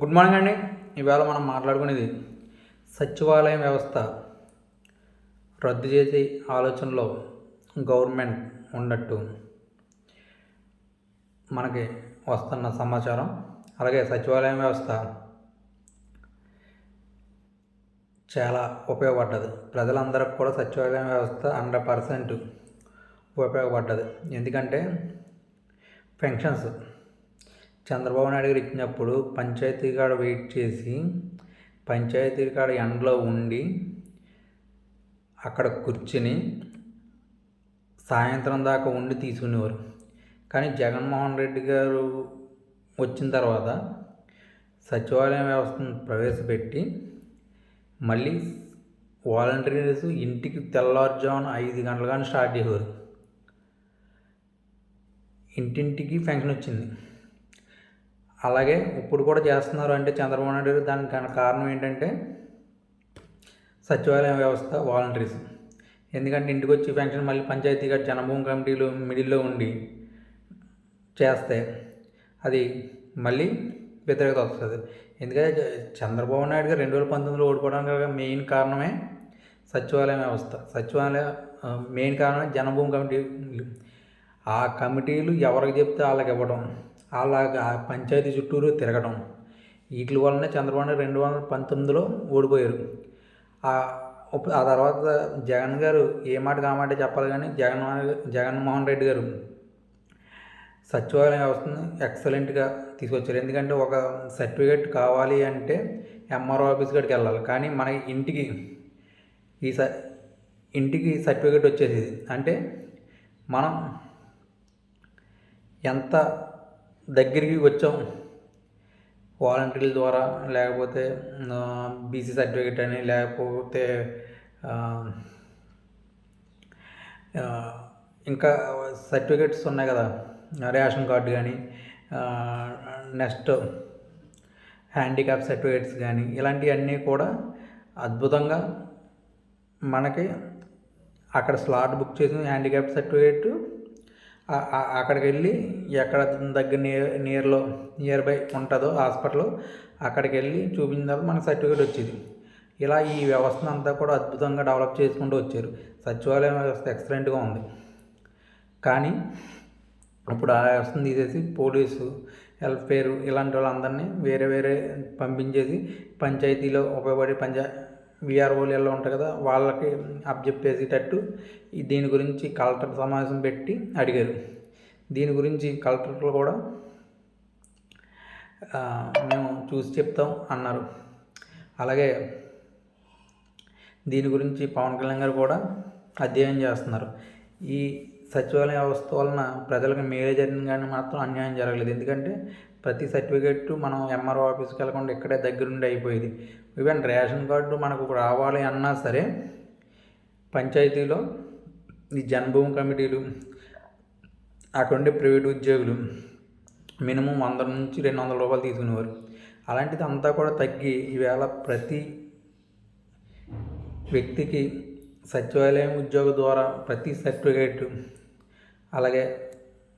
Good morning అండి. ఈవేళ మనం మాట్లాడుకునేది సచివాలయం వ్యవస్థ రద్దు చేసే ఆలోచనలో గవర్నమెంట్ ఉన్నట్టు మనకి వస్తున్న సమాచారం. అలాగే సచివాలయం వ్యవస్థ చాలా ఉపయోగపడ్డది. ప్రజలందరికి కూడా సచివాలయం వ్యవస్థ హండ్రెడ్ పర్సెంట్ ఉపయోగపడ్డది. ఎందుకంటే పెన్షన్స్ చంద్రబాబు నాయుడు గారు ఇచ్చినప్పుడు పంచాయతీ కాడ వెయిట్ చేసి పంచాయతీ కాడ ఎండలో ఉండి అక్కడ కూర్చుని సాయంత్రం దాకా ఉండి తీసుకునేవారు. కానీ జగన్మోహన్ రెడ్డి గారు వచ్చిన తర్వాత సచివాలయం వ్యవస్థను ప్రవేశపెట్టి మళ్ళీ వాలంటీర్స్ ఇంటికి తెల్లవారుజామున ఐదు గంటల కానీ స్టార్ట్ చేసేవారు. ఇంటింటికి ఫంక్షన్ వచ్చింది. అలాగే ఇప్పుడు కూడా చేస్తున్నారు అంటే చంద్రబాబు నాయుడు గారు దానికి కారణం ఏంటంటే సచివాలయం వ్యవస్థ వాలంటీర్స్. ఎందుకంటే ఇంటికి వచ్చి పెన్షన్ మళ్ళీ పంచాయతీ గారి జనభూమి కమిటీలు మిడిల్లో ఉండి చేస్తే అది మళ్ళీ వ్యతిరేకత వస్తుంది. ఎందుకంటే చంద్రబాబు నాయుడు గారు రెండు వేల పంతొమ్మిదిలో ఓడిపోవడానికి మెయిన్ కారణమే సచివాలయం వ్యవస్థ. సచివాలయ మెయిన్ కారణం జనభూమి కమిటీ. ఆ కమిటీలు ఎవరికి చెప్తే వాళ్ళకి ఇవ్వడం అలాగా పంచాయతీ చుట్టూరు తిరగడం. వీటి వల్లనే చంద్రబాబు నాయుడు రెండు వందల పంతొమ్మిదిలో ఓడిపోయారు. ఆ తర్వాత జగన్ గారు ఏ మాట కామాట చెప్పాలి కానీ జగన్ జగన్మోహన్ రెడ్డి గారు సచివాలయం వ్యవస్థను ఎక్సలెంట్గా తీసుకొచ్చారు. ఎందుకంటే ఒక సర్టిఫికేట్ కావాలి అంటే ఎంఆర్ఓ ఆఫీస్ కాడికి వెళ్ళాలి. కానీ మన ఇంటికి ఈ స ఇంటికి సర్టిఫికేట్ వచ్చేసేది. అంటే మనం ఎంత దగ్గరికి వచ్చాం. వాలంటీర్ల ద్వారా లేకపోతే బీసీ సర్టిఫికేట్ అని లేకపోతే ఇంకా సర్టిఫికేట్స్ ఉన్నాయి కదా. రేషన్ కార్డు కానీ నెక్స్ట్ హ్యాండిక్యాప్ సర్టిఫికేట్స్ కానీ ఇలాంటివన్నీ కూడా అద్భుతంగా మనకి అక్కడ స్లాట్ బుక్ చేసిన హ్యాండిక్యాప్ సర్టిఫికేట్ అక్కడికి వెళ్ళి ఎక్కడ దగ్గర నియర్ నియర్లో నియర్ బై ఉంటుందో హాస్పిటల్ అక్కడికి వెళ్ళి చూపించిన తర్వాత మనకు సర్టిఫికేట్ వచ్చేది. ఇలా ఈ వ్యవస్థను అంతా కూడా అద్భుతంగా డెవలప్ చేసుకుంటూ వచ్చారు. సచివాలయం వ్యవస్థ ఎక్సలెంట్గా ఉంది. కానీ ఇప్పుడు ఆ వ్యవస్థను తీసేసి పోలీసు వెల్ఫేర్ ఇలాంటి వాళ్ళందరినీ వేరే వేరే పంపించేసి పంచాయతీలో ఉపయోగపడే పంచాయ విఆర్ఓలు ఎలా ఉంటాయి కదా వాళ్ళకి అబ్జెప్ట్ దీని గురించి కలెక్టర్ సమావేశం పెట్టి అడిగారు. దీని గురించి కలెక్టర్లు కూడా మేము చూసి చెప్తాం అన్నారు. అలాగే దీని గురించి పవన్ కళ్యాణ్ గారు కూడా అధ్యయనం చేస్తున్నారు. ఈ సచివాలయ వ్యవస్థ వలన ప్రజలకు మేలే జరిగింది కానీ మాత్రం అన్యాయం జరగలేదు. ఎందుకంటే ప్రతి సర్టిఫికేట్ మనం ఎంఆర్ఓ ఆఫీస్కి వెళ్ళకుండా ఇక్కడే దగ్గరుండి అయిపోయేది. ఈవెన్ రేషన్ కార్డు మనకు రావాలి అన్నా సరే పంచాయతీలో ఈ జన్మభూమి కమిటీలు అటువంటి ప్రైవేట్ ఉద్యోగులు మినిమం వంద నుంచి రెండు వందల రూపాయలు తీసుకునేవారు. అలాంటిది అంతా కూడా తగ్గి ఈవేళ ప్రతి వ్యక్తికి సచివాలయం ఉద్యోగ ద్వారా ప్రతి సర్టిఫికేట్ అలాగే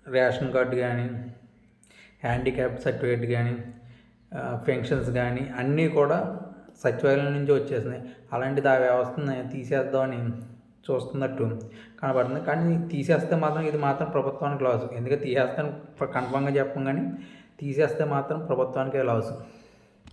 రేషన్ కార్డు కానీ హ్యాండిక్యాప్ సర్టిఫికేట్ కానీ పెన్షన్స్ కానీ అన్నీ కూడా సచివాలయం నుంచి వచ్చేసినాయి. అలాంటిది ఆ వ్యవస్థని తీసేద్దామని చూస్తున్నట్టు కనబడుతుంది. కానీ తీసేస్తే మాత్రం ఇది మాత్రం ప్రభుత్వానికి లాసు ఎందుకంటే తీసేస్తాను కన్ఫామ్గా చెప్పం కానీ తీసేస్తే మాత్రం ప్రభుత్వానికే లాస్